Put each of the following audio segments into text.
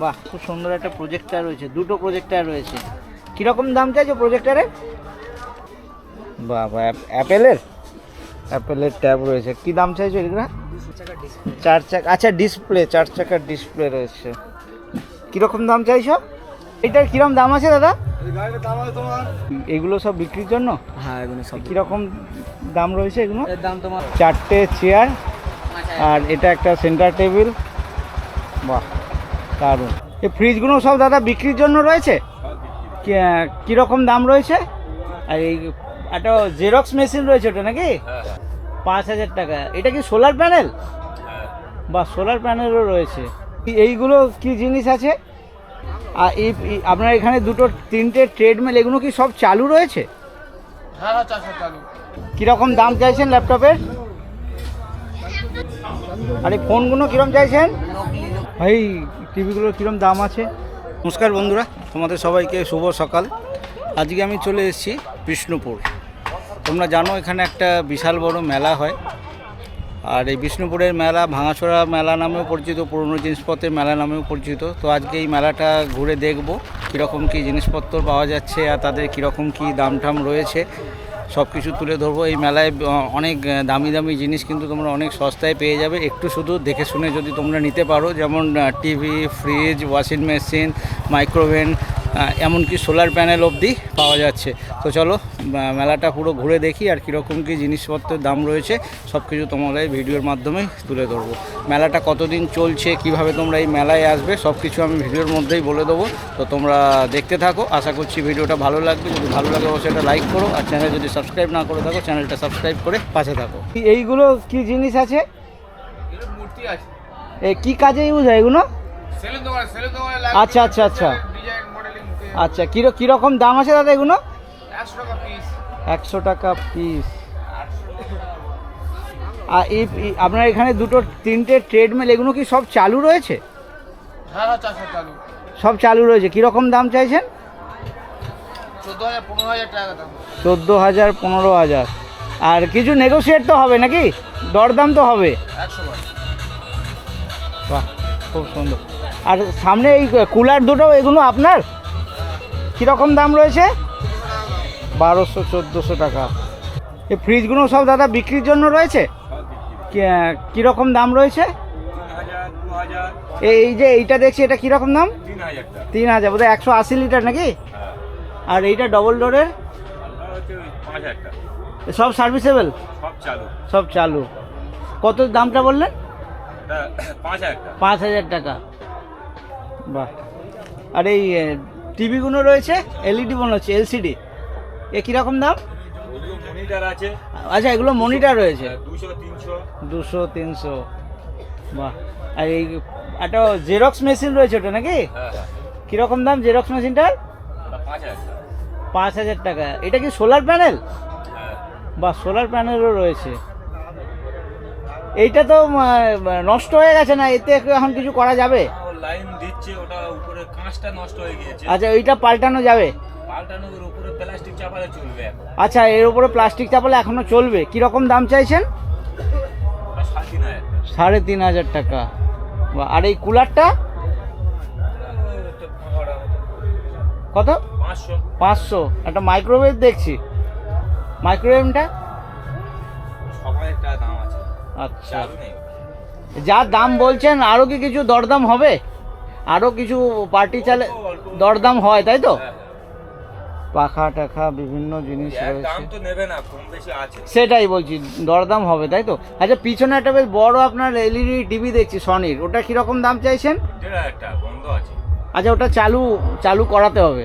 বাহ খুব সুন্দর একটা প্রজেক্টার রয়েছে দুটো প্রজেক্টার রয়েছে। কীরকম দাম চাইছো প্রজেক্টারের বাহ বাহ অ্যাপেলের? অ্যাপেলের ট্যাব রয়েছে। কি দাম চাইছো এগুলো? চার চাকা আচ্ছা ডিসপ্লে চার চাকার ডিসপ্লে রয়েছে। কীরকম দাম চাইছো? এটার কীরকম দাম আছে দাদা? এগুলো সব বিক্রির জন্য? হ্যাঁ এগুলো সব কীরকম দাম রয়েছে এগুলো? দাম তোমার চারটে চেয়ার আর এটা একটা সেন্টার টেবিল বাহ দারুণ। এই ফ্রিজগুলো সব দাদা বিক্রির জন্য রয়েছে? কীরকম দাম রয়েছে? আর এই একটা জেরক্স মেশিন রয়েছে ওটা নাকি? পাঁচ হাজার টাকা। এটা কি সোলার প্যানেল বা সোলার প্যানেলও রয়েছে। এই- এইগুলো কি জিনিস আছে? আর এই আপনার এখানে দুটো তিনটে ট্রেডমিল এগুলো কি সব চালু রয়েছে? হ্যাঁ হ্যাঁ কীরকম দাম চাইছেন ল্যাপটপের? আর এই ফোনগুলো কীরকম চাইছেন? ভাই টিভিগুলোর কীরকম দাম আছে? নমস্কার বন্ধুরা, তোমাদের সবাইকে শুভ সকাল। আজকে আমি চলে এসেছি বিষ্ণুপুর। তোমরা জানো এখানে একটা বিশাল বড় মেলা হয়। আর এই বিষ্ণুপুরের মেলা ভাঙাচোরা মেলা নামেও পরিচিত, পুরনো জিনিসপত্রের মেলা নামেও পরিচিত। তো আজকে এই মেলাটা ঘুরে দেখব, কীরকম কী জিনিসপত্র পাওয়া যাচ্ছে আর তাদের কীরকম কী দাম টাম রয়েছে। সব কিছু তুলে ধরবো। এই মেলায় অনেক দামি দামি জিনিস কিন্তু তোমরা অনেক সস্তায় পেয়ে যাবে। একটু শুধু দেখে শুনে যদি তোমরা নিতে পারো, যেমন TV, fridge, washing machine, micro oven এমনকি সোলার প্যানেল অবধি পাওয়া যাচ্ছে। তো চলো মেলাটা পুরো ঘুরে দেখি আর কীরকম কী জিনিসপত্রের দাম রয়েছে সব কিছু তোমরা এই ভিডিওর মাধ্যমে তুলে ধরবো। মেলাটা কতদিন চলছে কীভাবে তোমরা এই মেলায় আসবে সব কিছু আমি ভিডিওর মধ্যেই বলে দেবো। তো তোমরা দেখতে থাকো আশা করছি ভিডিওটা ভালো লাগবে। যদি ভালো লাগে অবশ্যই এটা লাইক করো। আর চ্যানেল যদি সাবস্ক্রাইব না করে থাকো চ্যানেলটা সাবস্ক্রাইব করে পাশে থাকো। এইগুলো কি জিনিস আছে? মূর্তি আছে। এ কি কাজে ইউজ হয় এগুলো? আচ্ছা, আচ্ছা, আচ্ছা। আচ্ছা কিরো কীরকম দাম আছে দাদা এগুলো? একশো টাকা পিস একশো টাকা পিস আর এই আপনার এখানে দুটো তিনটে ট্রেডমিল এগুলো কি সব চালু রয়েছে? হ্যাঁ হ্যাঁ সব চালু। রয়েছে। কীরকম দাম চাইছেন? চোদ্দ হাজার পনেরো হাজার টাকা চোদ্দ হাজার পনেরো হাজার। আর কিছু নেগোসিয়েট তো হবে নাকি? দরদাম তো হবে। বাহ খুব সুন্দর। আর সামনে এই কুলার দুটো এগুলো আপনার? কীরকম দাম রয়েছে? বারোশো চোদ্দোশো টাকা। এই ফ্রিজগুলো সব দাদা বিক্রির জন্য রয়েছে? কীরকম দাম রয়েছে? এই যে এইটা দেখছি এটা কীরকম দাম? তিন হাজার বোধহয় একশো আশি লিটার নাকি? হ্যাঁ। আর এইটা ডবল ডোরের সব সার্ভিসেবল সব চালু। কত দামটা বললেন? পাঁচ হাজার টাকা। বাহ। আর এই টিভিগুলো রয়েছে এলইডি মনে হচ্ছে এলসিডি। এ কীরকম দাম? আছে আচ্ছা এগুলো মনিটার রয়েছে। দুশো, তিনশো। বাহ। আর এই একটা জেরক্স মেশিন রয়েছে ওটা নাকি? কীরকম দাম জেরক্স মেশিনটার পাঁচ হাজার টাকা। এটা কি সোলার প্যানেল বা সোলার প্যানেলও রয়েছে। এইটা তো নষ্ট হয়ে গেছে না? এতে এখন কিছু করা যাবে? লাইন দিচ্ছে ওটা উপরে কাঁচটা নষ্ট হয়ে গিয়েছে। আচ্ছা ওইটা পাল্টানো যাবে? পাল্টানোর উপরে প্লাস্টিক চাপালে চলবে আচ্ছা এর উপরে প্লাস্টিক চাপালে এখনও চলবে? কীরকম দাম চাইছেন? সাড়ে তিন হাজার টাকা। আর এই কুলারটা। কত? পাঁচশো। একটা মাইক্রোওয়েভ দেখছি। মাইক্রোওয়েভটা আচ্ছা। যা দাম বলছেন আরও কি কিছু দরদাম হবে? আরও কিছু পার্টি চালে দরদাম হয় তাই তো? হ্যাঁ, পাখা টাখা বিভিন্ন জিনিস হ্যাঁ। রয়েছে। সেটাই বলছি দরদাম হবে তাই তো? আচ্ছা পিছনে একটা বেশ বড় আপনার এলইডি টিভি দেখছি সনির ওটা কীরকম দাম চাইছেন? আচ্ছা ওটা চালু চালু করাতে হবে।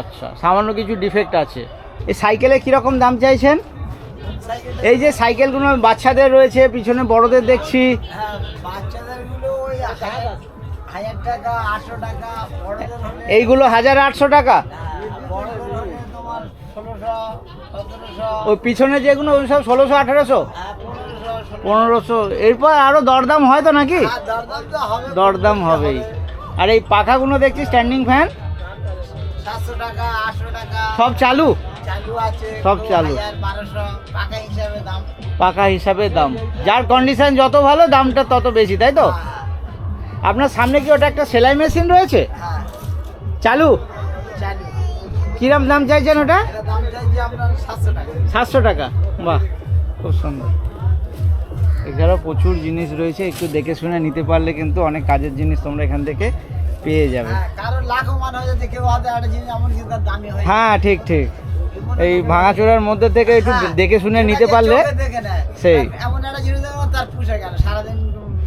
আচ্ছা সামান্য কিছু ডিফেক্ট আছে। এই সাইকেলে কীরকম দাম চাইছেন? এই যে সাইকেলগুলো বাচ্চাদের রয়েছে পিছনে বড়দের দেখছি। হ্যাঁ এইগুলো হাজার আটশো টাকা? হ্যাঁ, ওই পিছনে যেগুলো ওই সব ষোলোশো আঠারোশো? হ্যাঁ পনেরোশো এরপর আরও দরদাম হয় তো নাকি? দরদাম হবে। হবেই। আর এই পাখাগুলো দেখছি স্ট্যান্ডিং ফ্যান সব চালু? সব চালু। হাজার হিসাবে দাম। পাকা হিসাবে দাম। যার কন্ডিশন যত ভালো দামটা তত বেশি তাই তো? হ্যাঁ, আপনার সামনে কি ওটা একটা সেলাই মেশিন রয়েছে? হ্যাঁ। চালু? কিরম দাম চাইছেন ওটা? সাতশো টাকা। বাহ খুব সুন্দর। এছাড়াও প্রচুর জিনিস রয়েছে একটু দেখে শুনে নিতে পারলে কিন্তু অনেক কাজের জিনিস তোমরা এখান থেকে পেয়ে যাবে। হ্যাঁ হয়ে ঠিক ঠিক। এই ভাঙাচোরার মধ্যে থেকে একটু হ্যাঁ। দেখে শুনে নিতে পারলে। সেই। এমন একটা জিনিস তার পুষে গেল সারাদিন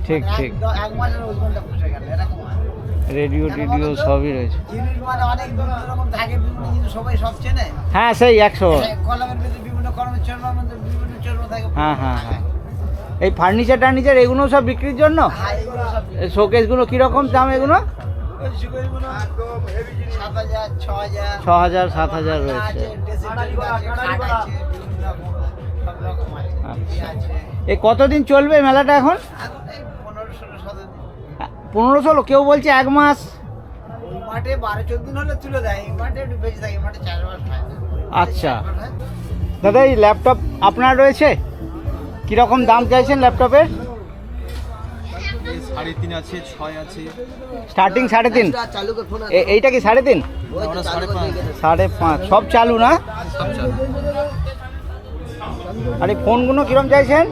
ঠিক, মানে ঠিক। এক মাসের ওজনটা পুষে গেল এরকম রেডিও টিডিও সবই রয়েছে। মানে অনেক বিভিন্ন রকম থাকে বিভিন্ন জিনিস সবাই সব চেনে। হ্যাঁ সেই একশো। কলমের ভিতরে বিভিন্ন কলমের চর্মের বিভিন্ন চর্ম থাকে হ্যাঁ হ্যাঁ হ্যাঁ। এই ফার্নিচার টার্নিচার এগুলো সব বিক্রির জন্য? হ্যাঁ শোকেসগুলো কীরকম দাম এগুলো? ছ হাজার। সাত হাজার রয়েছে। আচ্ছা। এই কতদিন চলবে মেলাটা এখন এখন এই পনেরো, ষোলো, সতেরো দিন। পনেরো ষোলো কেউ বলছে এক মাস। মাঠে বারো চোদ্দ দিন হলে তুলে দেয় মাঠে একটু বেশি থাকে মাঠে চার মাস হয়। আচ্ছা। দাদা এই ল্যাপটপ আপনার রয়েছে? কীরকম দাম চাইছেন ল্যাপটপের? সাড়ে তিন আছে ছয় আছে। স্টার্টিং সাড়ে তিন? এইটা কি সাড়ে তিন? সাড়ে পাঁচ। সব চালু না? আর এই ফোনগুলো কীরকম চাইছেন?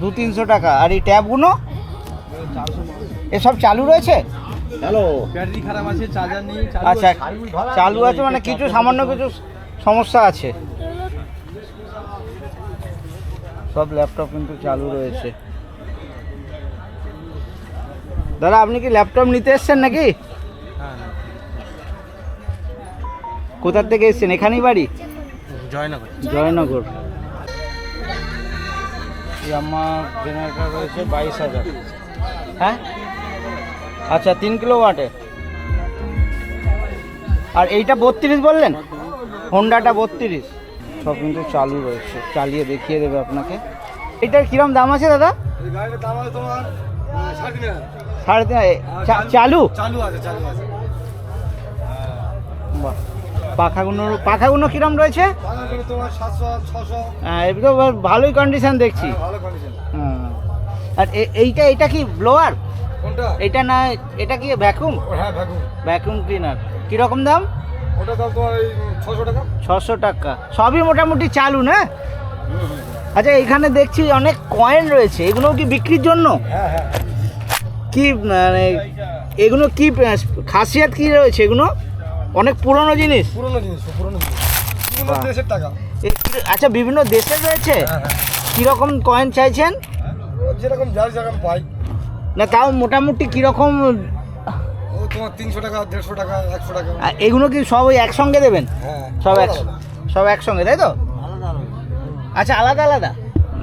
দু তিনশো টাকা। আর এই ট্যাবগুলো? এসব চালু রয়েছে? হ্যালো। ব্যাটারি খারাপ আছে চার্জার নেই আচ্ছা চালু আছে মানে কিছু সামান্য কিছু সমস্যা আছে? সব ল্যাপটপ কিন্তু চালু রয়েছে। দাদা আপনি কি ল্যাপটপ নিতে এসছেন নাকি? হ্যাঁ কোথার থেকে এসছেন? এখানেই বাড়ি? জয়নগর। জয়নগর। ইয়ামা জেনারেটর রয়েছে বাইশ হাজার। হ্যাঁ? আচ্ছা তিন কিলো ওয়াটে। আর এইটা বত্রিশ বললেন? হোন্ডাটা বত্রিশ। সব কিন্তু চালু রয়েছে। চালিয়ে দেখিয়ে দেবে আপনাকে। এটার কিরম দাম আছে দাদা? সাড়ে তিন চা- চালু। আছে বাহ। পাখাগুলো পাখাগুলো কিরম রয়েছে? হ্যাঁ, ভালোই কন্ডিশন দেখছি। হ্যাঁ। আর এইটা এটা কি ব্লোয়ার কোনটা? এটা না এটা কি ভ্যাকুম হ্যাঁ ভ্যাকুম ভ্যাকুম ক্লিনার কীরকম দাম? ওটা দাম তোমার এই ছশো টাকা। ছশো টাকা। সবই মোটামুটি চালু না? আচ্ছা এখানে দেখছি অনেক কয়েন রয়েছে। এগুলো কি বিক্রির জন্য? হ্যাঁ হ্যাঁ। কি মানে এগুলো কি খাসিয়াত কি রয়েছে এগুলো? অনেক পুরনো জিনিস। পুরনো জিনিস পুরনো জিনিস। বিভিন্ন বাহ। দেশের টাকা। আচ্ছা বিভিন্ন দেশের রয়েছে? হ্যাঁ হ্যাঁ। কীরকম কয়েন চাইছেন? যেরকম যার যেরকম পাই। না তাও মোটামুটি কীরকম? ও তোমার তিনশো টাকা দেড়শো টাকা একশো টাকা। এগুলো কি সব ওই একসঙ্গে দেবেন? হ্যাঁ সব এক সব একসঙ্গে তাই তো? আচ্ছা আলাদা আলাদা?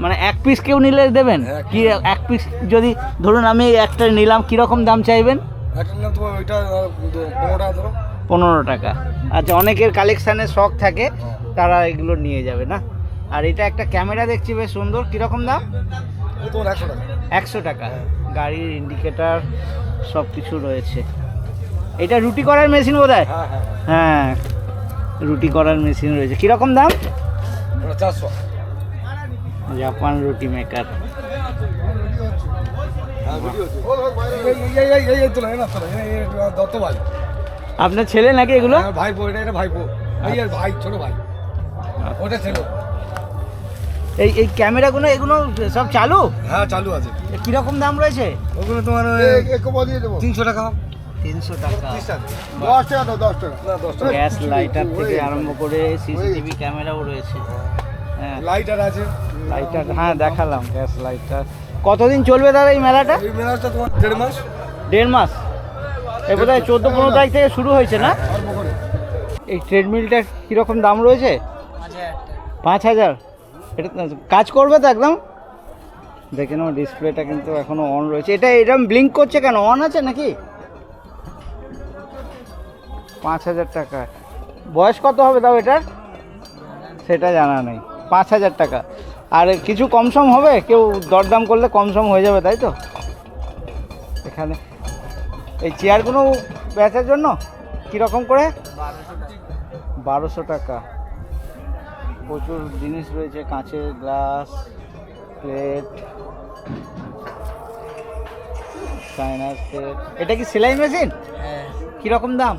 মানে এক পিস কেউ নিলে দেবেন? হ্যাঁ, কি এক পিস যদি ধরুন আমি একটা নিলাম কীরকম দাম চাইবেন? পনেরো টাকা আচ্ছা অনেকের কালেকশানের শখ থাকে তারা এগুলো নিয়ে যাবে না? আর এটা একটা ক্যামেরা দেখছি বেশ সুন্দর। কীরকম দাম? তোমার একশো টাকা? একশো টাকা। গাড়ির ইন্ডিকেটার সব কিছু রয়েছে। এটা রুটি করার মেশিন বোধ হয় হ্যাঁ হ্যাঁ। হ্যাঁ। রুটি করার মেশিন রয়েছে। কীরকম দাম? চারশো। জাপান রুটি মেকার হ্যাঁ আপনার ছেলে নাকি এগুলো? হ্যাঁ, ভাইপো এটা ভাইপো। ভাই ছোট ভাই। ওটা ছিল। এই এই ক্যামেরাগুলো এগুলো সব চালু? হ্যাঁ চালু আছে। এ কীরকম দাম রয়েছে? ওগুলো তোমার তিনশো টাকা। তিনশো টাকা। দশ টাকা দাও দশ টাকা। না দশ টাকা। গ্যাস লাইটার থেকে আরম্ভ করে সিসিটিভি ক্যামেরাও রয়েছে। হ্যাঁ। লাইটার আছে। লাইটার হ্যাঁ দেখালাম গ্যাস লাইটার। কতদিন চলবে দাদা এই মেলাটা? এই মেলাটা তোমার দেড় মাস। দেড় মাস। এ বোধ হয় চোদ্দ পনেরো তারিখ থেকে শুরু হয়েছে না? এই ট্রেডমিলটা কীরকম দাম রয়েছে? পাঁচ হাজার। এটা কাজ করবে তো একদম। দেখে নাও, ডিসপ্লেটা কিন্তু এখনও অন রয়েছে। এটা এরকম ব্লিঙ্ক করছে কেন? অন আছে নাকি? পাঁচ হাজার টাকা। বয়স কত হবে তাও এটার? সেটা জানা নেই। পাঁচ হাজার টাকা। আর কিছু কম সম হবে? কেউ দরদাম করলে কম সম হয়ে যাবে, তাই তো? এখানে এই চেয়ারগুলো বেচার জন্য? কীরকম করে? বারোশো টাকা। প্রচুর জিনিস রয়েছে কাঁচের গ্লাস প্লেট চায়নার এটা কি সেলাই মেশিন? হ্যাঁ। কীরকম দাম?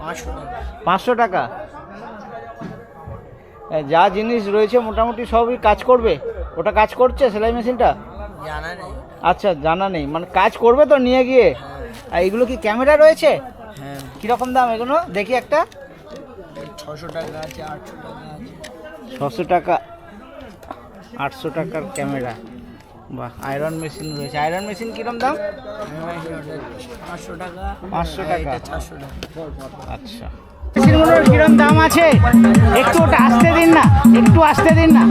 পাঁচশো টাকা। পাঁচশো টাকা। যা জিনিস রয়েছে মোটামুটি সবই কাজ করবে? ওটা কাজ করছে সেলাই মেশিনটা? জানা নেই আচ্ছা জানা নেই। মানে কাজ করবে তো নিয়ে গিয়ে? আর এগুলো কি ক্যামেরা রয়েছে? হ্যাঁ। কীরকম দাম এগুলো? দেখি একটা। ছশো টাকা আছে আটশো টাকা ছশো টাকা আটশো টাকার ক্যামেরা। বাহ আয়রন মেশিন রয়েছে। আয়রন মেশিন কীরকম দাম? পাঁচশো টাকা। পাঁচশো টাকা। চারশো টাকা। আচ্ছা। মেশিনগুলোর কিরম দাম আছে? একটু ওটা আসতে দিন না একটু আসতে দিন না।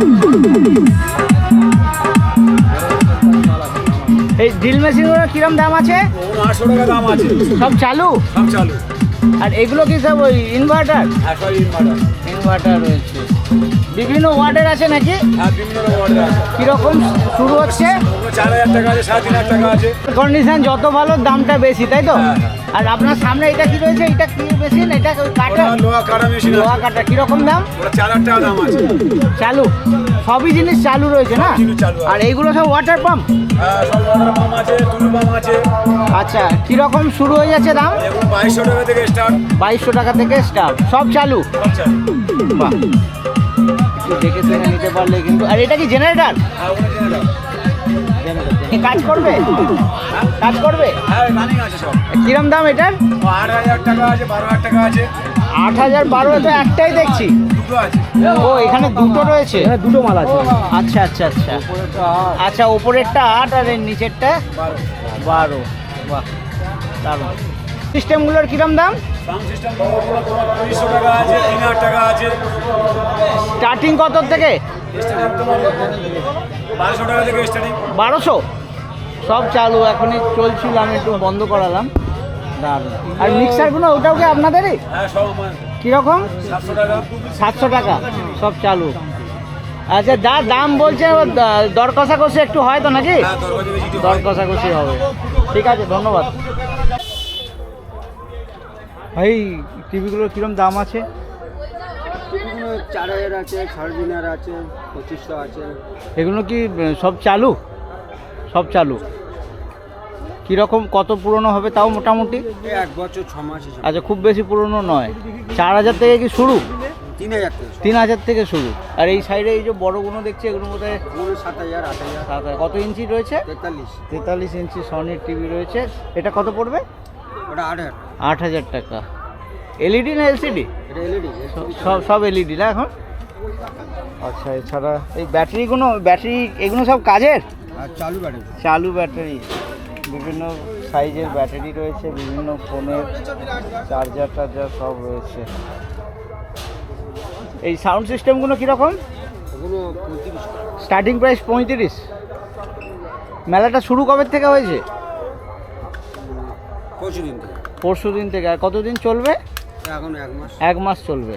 এই ড্রিল মেশিনগুলোর কিরম দাম আছে? আটশো টাকা দাম আছে। সব চালু? সব চালু। আর এগুলো কি সব ওই ইনভার্টার ইনভার্টার ইনভার্টার রয়েছে। বিভিন্ন ওয়ার্ডের আছে নাকি? হ্যাঁ বিভিন্ন রকম আছে। কীরকম শুরু হচ্ছে? চার হাজার টাকা আছে সাড়ে তিন হাজার টাকা আছে। কন্ডিশন যত ভালো দামটা বেশি তাই তো? হ্যাঁ, হ্যাঁ। আর আপনার সামনে এটা কি রয়েছে? এটা কি মেশিন? এটা কাটা লোহা কাটা মেশিন লোহা কাটা কীরকম দাম? চার হাজার টাকা দাম আছে। চালু। সবই জিনিস চালু রয়েছে না। আর এইগুলো সব ওয়াটার পাম্প হ্যাঁ সব ওয়াটার পাম্প আছে টুলু পাম্প আছে। আচ্ছা কীরকম শুরু হয়ে যাচ্ছে দাম? বাইশশো টাকা থেকে স্টার্ট বাইশশো টাকা থেকে স্টার্ট সব চালু। বাহ। দেখে শুনে নিতে পারলে কিন্তু আর এটা কি জেনারেটার? কাজ করবে? কাজ করবে? হ্যাঁ রানিং আছে সব। কিরম দাম এটার? আট হাজার টাকা আছে বারো হাজার টাকা আছে। আট হাজার বারো তো একটাই দেখছি। দুটো ও এখানে দুটো রয়েছে? দুটো মাল আছে। আচ্ছা আচ্ছা আচ্ছা। আচ্ছা ওপরেরটা আট আর এর নিচেরটা বারো। বারো। বাহ দারুণ। সিস্টেমগুলোর কিরম দাম? সাউন্ড সিস্টেম তোমার পঁচিশশো টাকা আছে তিন হাজার টাকা আছে। স্টার্টিং কত থেকে? বারোশো টাকা থেকে স্টার্টিং বারোশো? সব চালু এখনই চলছিল আমি একটু বন্ধ করালাম। দারুণ। আর মিক্সারগুলো ওটাও কি আপনাদেরই? হ্যাঁ কীরকম? সাতশো টাকা। সাতশো টাকা সব চালু। আচ্ছা যা দাম বলছে দর কষাকষি একটু হয় তো নাকি? হ্যাঁ দর কষাকষি হবে। ঠিক আছে ধন্যবাদ। ভাই টিভিগুলোর কীরকম দাম আছে? চার হাজার আছে সাড়ে তিন হাজার আছে পঁচিশশো আছে। এগুলো কি সব চালু? সব চালু? কীরকম কত পুরনো হবে তাও মোটামুটি? এক বছর ছ মাস আচ্ছা খুব বেশি পুরনো নয়। চার হাজার থেকে কি শুরু? তিন হাজার থেকে তিন হাজার থেকে শুরু। আর এই সাইডে এই যে বড়গুলো দেখছি মধ্যে সাত হাজার আট হাজার। কত ইঞ্চি রয়েছে? তেতাল্লিশ। তেতাল্লিশ ইঞ্চি সনির টিভি রয়েছে। এটা কত পড়বে? ওটা আট হাজার টাকা। এলইডি না এলসিডি এলইডি সব সব এলইডি না এখন? আচ্ছা এছাড়া এই ব্যাটারিগুলো ব্যাটারি এগুলো সব কাজের? চালু বাড়ি চালু ব্যাটারি। বিভিন্ন সাইজের ব্যাটারি রয়েছে বিভিন্ন ফোনের চার্জার টার্জার সব রয়েছে। এই সাউন্ড সিস্টেমগুলো কীরকম? স্টার্টিং প্রাইস পঁয়ত্রিশ। মেলাটা শুরু কবে থেকে হয়েছে? পরশু দিন থেকে। পরশু দিন থেকে। আর কতদিন চলবে? এখন এক মাস। এক মাস চলবে।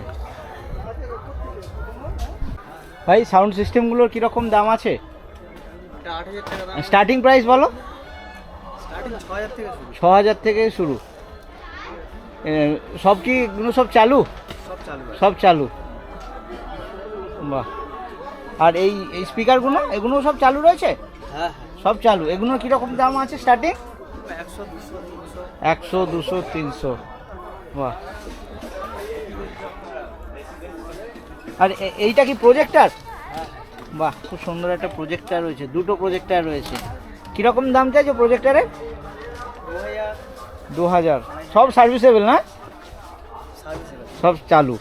ভাই সাউন্ড সিস্টেমগুলোর কীরকম দাম আছে? স্টার্টিং প্রাইস বলো। ছ হাজার থেকে শুরু। সব কি এগুলো সব চালু? সব চালু বাহ। আর এই এই স্পিকারগুলো এগুলো সব চালু রয়েছে? হ্যাঁ সব চালু। এগুলো কীরকম দাম আছে স্টার্টিং? একশো একশো, দুশো, তিনশো। বাহ। আর এইটা কি প্রজেক্টার বাহ, খুব সুন্দর একটা প্রজেক্টার রয়েছে, দুটো প্রজেক্টার রয়েছে। কীরকম দাম চাইছে প্রজেক্টারের দু হাজার। সব সার্ভিসেবল না? সব চালু।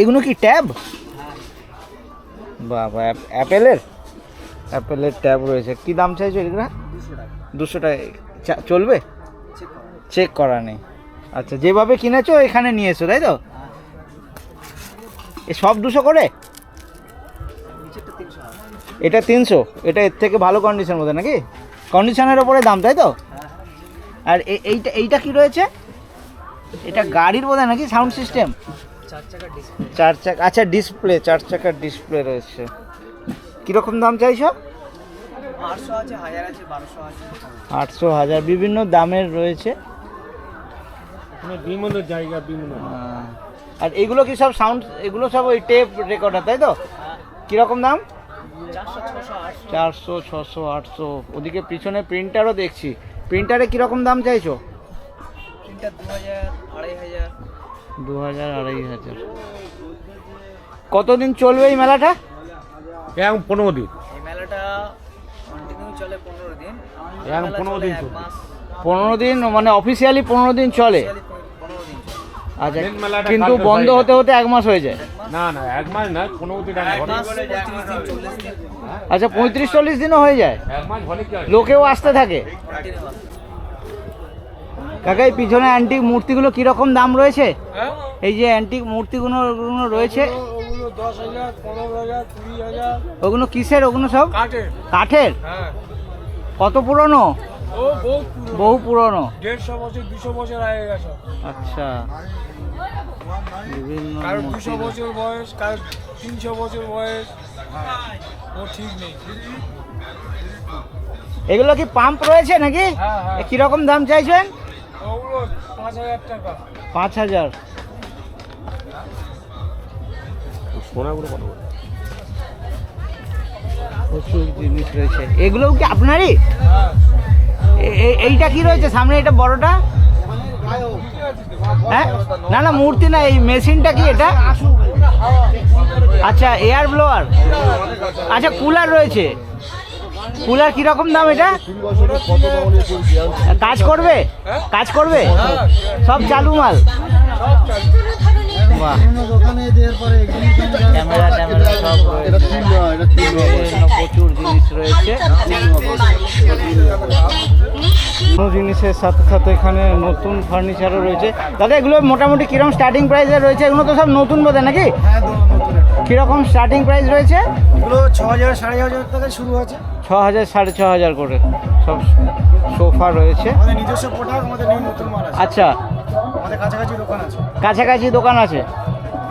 এগুলো কি ট্যাব? বাহ অ্যাপেলের? অ্যাপেলের ট্যাব রয়েছে। কি দাম চাইছো এগুলো? দুশো টাকা। চলবে? চেক করা নেই। আচ্ছা যেভাবে কিনেছো এখানে নিয়ে এসো তাই তো? এ সব দুশো করে? এটা তিনশো। এটা এর থেকে ভালো কন্ডিশন মধ্যে নাকি? কন্ডিশনের ওপরে দাম তাই তো? আর এইটা এইটা কি রয়েছে? এটা গাড়ির বোধ নাকি সাউন্ড সিস্টেম চার চাকা আচ্ছা ডিসপ্লে চার চাকার ডিসপ্লে রয়েছে। কীরকম দাম চাইছো? আটশো হাজার। বিভিন্ন দামের রয়েছে। বিভিন্ন জায়গা বিভিন্ন আর এগুলো কি সব সাউন্ড এগুলো সব ওই টেপ রেকর্ডার তাই তো? কীরকম দাম চারশো ছশো আটশো। ওদিকে পিছনে প্রিন্টারও দেখছি। প্রিন্টারে কীরকম দাম চাইছো? দু হাজার। আড়াই হাজার। কতদিন চলবে এই মেলাটা? এখন পনেরো দিন। এই মেলাটা কন্টিনিউ চলে পনেরো দিন। 15 চলে দিন চলবে। পনেরো দিন মানে অফিসিয়ালি পনেরো দিন চলে। আচ্ছা কিন্তু বন্ধ হতে হতে এক মাস হয়ে যায়। না না এক মাস না দিন আচ্ছা পঁয়ত্রিশ চল্লিশ দিনও হয়ে যায়। এক মাস হলে কি হবে? লোকেও আসতে থাকে। কাকা এই পিছনে অ্যান্টিক মূর্তিগুলো কীরকম দাম রয়েছে? হ্যাঁ? এই যে অ্যান্টিক মূর্তিগুলো ওগুলো রয়েছে। ওগুলো কিসের ওগুলো সব? কাঠের? হ্যাঁ। কত পুরনো? বহু পুরনো। দেড়শো বছর দুশো বছর আগে গেছে। আচ্ছা। বিভিন্ন কারও দুশো বছর বয়স কারও তিনশো বছর বয়স। ও ঠিক নেই। এগুলো কি পাম্প রয়েছে নাকি? হ্যাঁ, হ্যাঁ। কীরকম দাম চাইছেন? পাঁচ হাজার টাকা। পাঁচ হাজার। সোনাগুলো কত প্রচুর জিনিস রয়েছে। এগুলোও কি আপনারই? হ্যাঁ। এইটা কি রয়েছে? সামনে এটা বড়টা? হ্যাঁ? না না, মূর্তি না, এই মেশিনটা কি এটা? আচ্ছা এয়ার ব্লোয়ার। আচ্ছা কুলার রয়েছে। কুলার কীরকম দাম এটা? কাজ করবে? কাজ করবে? সব চালু মাল? প্রচুর জিনিস রয়েছে। কোনো জিনিসের সাথে সাথে এখানে নতুন ফার্নিচারও রয়েছে। দাদা এগুলো মোটামুটি কীরকম স্টার্টিং প্রাইসে রয়েছে? এগুলো তো সব নতুন বোধহয় নাকি? কীরকম স্টার্টিং প্রাইস রয়েছে? এগুলো ছ হাজার সাড়ে হাজার টাকা শুরু আছে ছ হাজার সাড়ে ছ হাজার করে সব সোফা রয়েছে। নিজস্ব প্রোডাক্ট আমাদের নতুন মাল আছে। আচ্ছা। আমাদের কাছাকাছি দোকান আছে। কাছাকাছি দোকান আছে।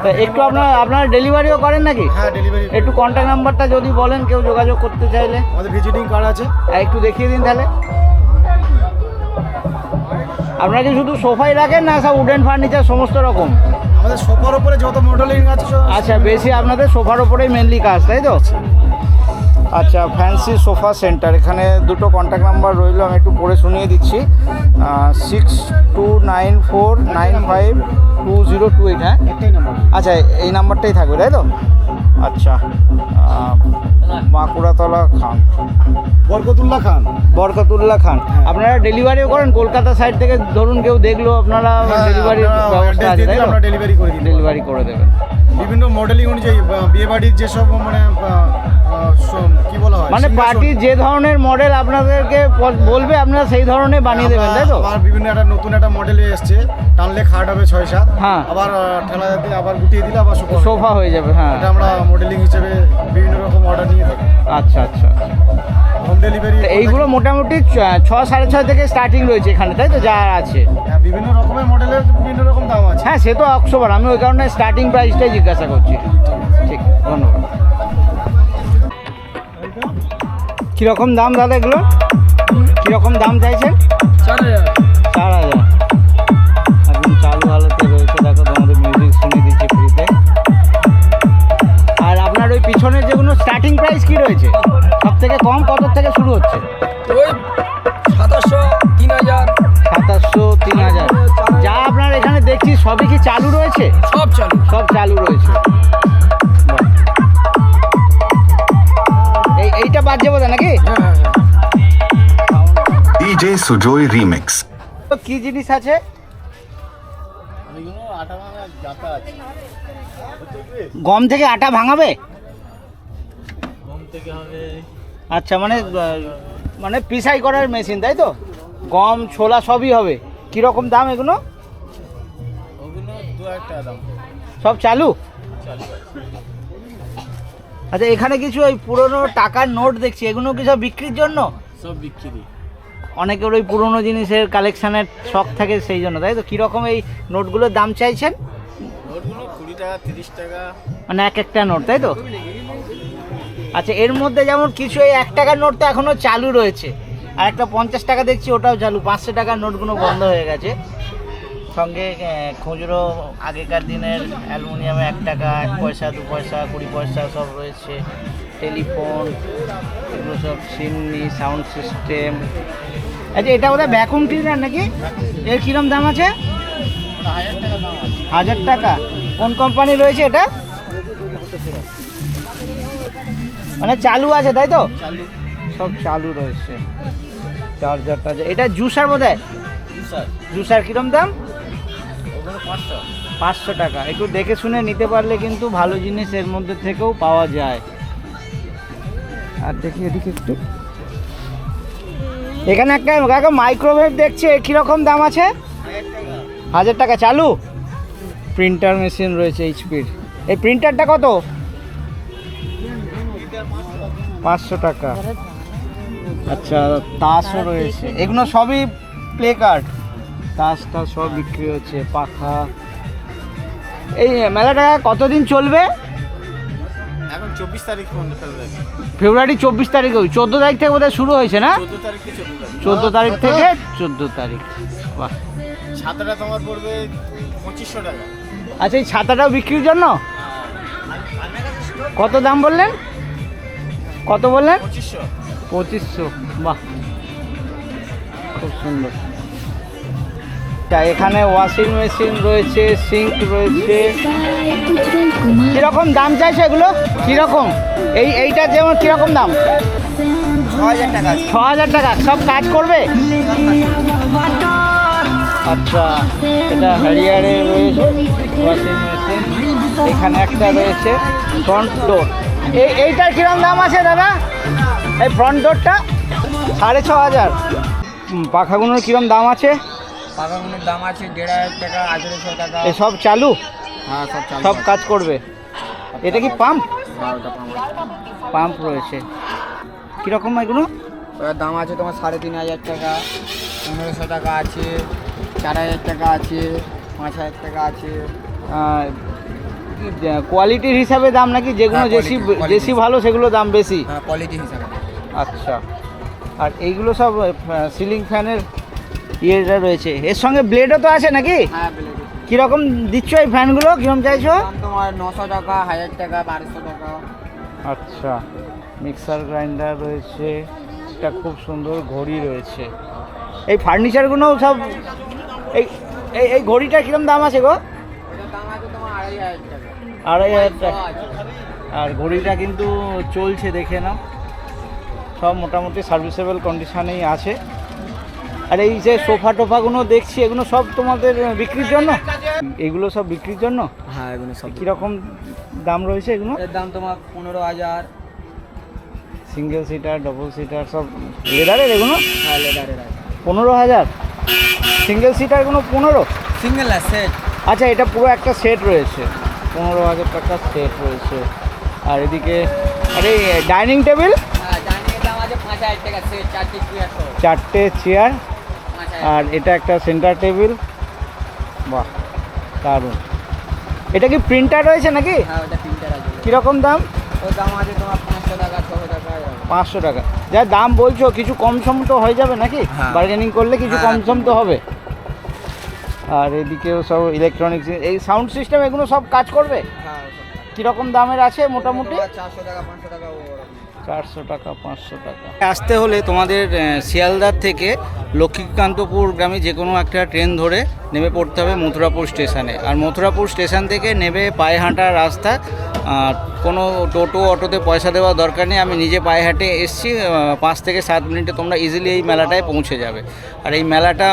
তা একটু আপনার আপনারা ডেলিভারিও করেন নাকি? হ্যাঁ ডেলিভারি একটু কন্ট্যাক্ট নাম্বারটা যদি বলেন কেউ যোগাযোগ করতে চাইলে। আমাদের ভিজিটিং কার্ড আছে। একটু দেখিয়ে দিন তাহলে। আপনারা কি শুধু সোফাই রাখেন না সব উডেন ফার্নিচার সমস্ত রকম? আমাদের সোফার উপরে যত মডেলিং আছে আচ্ছা বেশি আপনাদের সোফার ওপরেই মেনলি কাজ তাই তো? আচ্ছা ফ্যান্সি সোফা সেন্টার এখানে দুটো কন্ট্যাক্ট নাম্বার রইল আমি একটু পড়ে শুনিয়ে দিচ্ছি। Six two nine four nine five two zero two eight হ্যাঁ? আচ্ছা এই নাম্বারটাই থাকবে তাই তো? আচ্ছা বাঁকুড়াতলা খান। বরকতুল্লাহ খান। বরকতুল্লাহ খান। আপনারা ডেলিভারিও করেন কলকাতা সাইড থেকে ধরুন কেউ দেখল আপনারা ডেলিভারির ব্যবস্থা আছে তাই আমরা ডেলিভারি করে দিই ডেলিভারি করে দেবেন। বিভিন্ন মডেলিং অনুযায়ী বিয়ে বাড়ির যেসব মানে কি বলা হয় মানে। পার্টি যে ধরনের মডেল আপনাদেরকে বলবে আপনারা সেই ধরনের বানিয়ে দেবেন তাই তো? আবার বিভিন্ন একটা নতুন একটা মডেল এসছে টানলে খাট হবে ছয় সাত। হ্যাঁ। আবার ঠেলা দিয়ে আবার গুটিয়ে দিলে আবার সোফা হয়ে যাবে হ্যাঁ। এটা আমরা মডেলিং হিসেবে বিভিন্ন রকম অর্ডার নিয়ে থাকি। আচ্ছা আচ্ছা হোম ডেলিভারি এইগুলো মোটামুটি ছ- ছ সাড়ে ছয় থেকে স্টার্টিং রয়েছে এখানে তাই তো? যা আছে। হ্যাঁ, বিভিন্ন রকমের মডেলের বিভিন্ন রকম দাম আছে। হ্যাঁ সে তো অক্সোবার আমি ওই কারণে স্টার্টিং প্রাইসটাই জিজ্ঞাসা করছি। ঠিক ধন্যবাদ। কীরকম দাম দাদা এগুলো? কীরকম দাম চাইছেন? চার হাজার। কম কত থেকে শুরু হচ্ছে? ওই সাতাশশো তিন হাজার। সাতাশশো তিন হাজার। যা আপনার এখানে দেখছি সবই কি চালু রয়েছে? সব চালু। সব চালু রয়েছে। এই এইটা বাদ যাব নাকি? হ্যাঁ DJ Sujoy তো কি জিনিস আছে। গম থেকে আটা ভাঙাবে? আচ্ছা মানে মানে পিসাই করার মেশিন তাই তো? গম ছোলা সবই হবে। কীরকম দাম এগুলো? সব চালু? আচ্ছা এখানে কিছু ওই পুরনো টাকার নোট দেখছি এগুলো কি সব বিক্রির জন্য? সব বিক্রি অনেকের ওই পুরনো জিনিসের কালেকশানের শখ থাকে সেই জন্য তাই তো? কীরকম এই নোটগুলোর দাম চাইছেন? নোটগুলো কুড়ি টাকা তিরিশ টাকা। মানে এক একটা নোট তাই তো? আচ্ছা এর মধ্যে যেমন কিছু এই এক টাকার নোট তো এখনও চালু রয়েছে। আর একটা পঞ্চাশ টাকা দেখছি ওটাও চালু। পাঁচশো টাকার নোটগুলো বন্ধ হয়ে গেছে। সঙ্গে খুচরো আগেকার দিনের অ্যালুমিনিয়ামে এক টাকা এক পয়সা দু পয়সা কুড়ি পয়সা সব রয়েছে। টেলিফোন এগুলো সব সিমনি সাউন্ড সিস্টেম। আচ্ছা এটা বোধহয় ভ্যাকুম ক্লিনার নাকি? এর কীরম দাম আছে? হাজার টাকা কোন কোম্পানি রয়েছে এটা? মানে চালু আছে তাই তো? সব চালু রয়েছে। চার্জার টার্জার। এটা জুসার বোধ হয় জুসার কিরম দাম? পাঁচশো। টাকা। একটু দেখে শুনে নিতে পারলে কিন্তু ভালো জিনিস এর মধ্যে থেকেও পাওয়া যায়। আর দেখি এদিকে একটু। এখানে একটা কাকা মাইক্রোওয়েভ দেখছে কীরকম দাম আছে? হাজার টাকা। চালু? প্রিন্টার মেশিন রয়েছে এইচপির এই প্রিন্টারটা কত? পাঁচশো টাকা। আচ্ছা তাসও রয়েছে। এগুলো সবই প্লে কার্ড তাস টাস সব বিক্রি হচ্ছে পাখা। এই মেলাটা কতদিন চলবে? এখন চব্বিশ তারিখ ফেব্রুয়ারি চব্বিশ তারিখ চোদ্দ তারিখ থেকে বোধহয় শুরু হয়েছে না? চোদ্দ তারিখ থেকে চোদ্দ তারিখ। থেকে চোদ্দ তারিখ। বাহ। ছাতাটা তোমার পড়বে পঁচিশশো টাকা। আচ্ছা এই ছাতাটাও বিক্রির জন্য? কত দাম বললেন? কত বললেন? পঁচিশশো। বাহ। খুব সুন্দর। তা এখানে ওয়াশিং মেশিন রয়েছে সিঙ্ক রয়েছে। কীরকম দাম চাইছে এগুলো? কীরকম? এই এইটা যেমন কীরকম দাম? ছ হাজার টাকা। ছ হাজার টাকা সব কাজ করবে? আচ্ছা এটা হ্যারিয়ারে রয়েছে ওয়াশিং মেশিন এখানে একটা রয়েছে ফ্রন্ট ডোর এই এইটার কিরম দাম আছে দাদা? এই ফ্রন্ট ডোরটা সাড়ে ছ হাজার। পাখাগুলোর কিরম দাম আছে? পাকাগুলোর দাম আছে দেড় হাজার টাকা আঠেরোশো টাকা। সব চালু? হ্যাঁ সব চালু সব কাজ করবে। এটা কি পাম্প পাম্প রয়েছে। কীরকম এগুলো? দাম আছে তোমার সাড়ে তিন হাজার টাকা পনেরোশো টাকা আছে চার হাজার টাকা আছে পাঁচ হাজার টাকা আছে। কোয়ালিটির হিসাবে দাম নাকি যেগুলো হ্যাঁ, জেসি quality। জেসি ভালো সেগুলো দাম বেশি? হ্যাঁ কোয়ালিটি হিসাবে। আচ্ছা। আর এইগুলো সব সিলিং ফ্যানের ইয়েটা রয়েছে। এর সঙ্গে ব্লেডও তো আছে নাকি? হ্যাঁ কীরকম দিচ্ছ এই ফ্যানগুলো কীরকম চাইছো? তোমার নশো টাকা হাজার টাকা বারোশো টাকা। আচ্ছা। মিক্সার গ্রাইন্ডার রয়েছে। একটা খুব সুন্দর ঘড়ি রয়েছে। এই ফার্নিচারগুলো সব এই এই এই ঘড়িটার কীরকম দাম আছে গো? দাম আছে তোমার আড়াই হাজার টাকা। আড়াই হাজার টাকা। আর ঘড়িটা কিন্তু চলছে দেখে নাও। সব মোটামুটি সার্ভিসেবল কন্ডিশনেই আছে। আর এই যে সোফা টোফাগুলো দেখছি এগুলো সব তোমাদের বিক্রির জন্য? এগুলো সব বিক্রির জন্য? হ্যাঁ এগুলো সব কীরকম দাম রয়েছে এগুলো? এর দাম তোমার পনেরো হাজার। সিঙ্গেল সিটার ডবল সিটার সব লেদারের এগুলো? হ্যাঁ লেদারের পনেরো হাজার। সিঙ্গেল সিটারগুলো পনেরো? সিঙ্গেল সেট আচ্ছা এটা পুরো একটা সেট রয়েছে। পনেরো হাজার টাকার সেট রয়েছে। আর এদিকে আরে ডাইনিং টেবিল হ্যাঁ টাকা সেট চারটে চেয়ার আর এটা একটা সেন্টার টেবিল বাহ দারুণ। এটা কি প্রিন্টার রয়েছে নাকি? হ্যাঁ কীরকম দাম? দাম আছে তোমার পাঁচশো টাকা ছশো টাকা পাঁচশো টাকা। যা দাম বলছো কিছু কম সম তো হয়ে যাবে নাকি? হ্যাঁ। বার্গেনিং করলে কিছু হ্যাঁ, কম সম তো হবে। আর এদিকেও সব ইলেকট্রনিক্স এই সাউন্ড সিস্টেম এগুলো সব কাজ করবে? হ্যাঁ কীরকম দামের আছে মোটামুটি? চারশো টাকা পাঁচশো টাকা চারশো টাকা পাঁচশো টাকা। আসতে হলে তোমাদের শিয়ালদার থেকে লক্ষ্মীকান্তপুর গ্রামে যে কোনো একটা ট্রেন ধরে নেমে পড়তে হবে মথুরাপুর স্টেশনে। আর মথুরাপুর স্টেশন থেকে নেমে পায়ে হাঁটা রাস্তা কোনো টোটো অটোতে পয়সা দেওয়া দরকার নেই। আমি নিজে পায়ে হাঁটে এসেছি পাঁচ থেকে সাত মিনিটে তোমরা ইজিলি এই মেলাটায় পৌঁছে যাবে। আর এই মেলাটা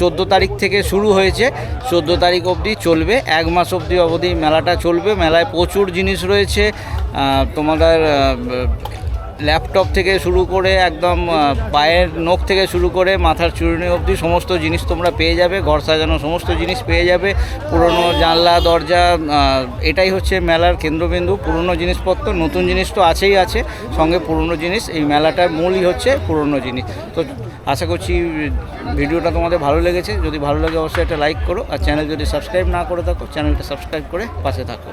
চোদ্দ তারিখ থেকে শুরু হয়েছে। চোদ্দ তারিখ অবধি চলবে। এক মাস অবধি অবধি মেলাটা চলবে। মেলায় প্রচুর জিনিস রয়েছে। তোমাদের ল্যাপটপ থেকে শুরু করে একদম পায়ের নখ থেকে শুরু করে মাথার চুরুনি অবধি সমস্ত জিনিস তোমরা পেয়ে যাবে, ঘর সাজানো সমস্ত জিনিস পেয়ে যাবে, পুরনো জানলা, দরজা এটাই হচ্ছে মেলার কেন্দ্রবিন্দু। পুরনো জিনিসপত্র, নতুন জিনিস তো আছেই আছে, সঙ্গে পুরনো জিনিস, এই মেলাটার মূলই হচ্ছে পুরনো জিনিস। তো আশা করছি ভিডিওটা তোমাদের ভালো লেগেছে, যদি ভালো লাগে অবশ্যই একটা লাইক করো, আর চ্যানেল যদি সাবস্ক্রাইব না করে থাকো, চ্যানেলটা সাবস্ক্রাইব করে পাশে থাকো।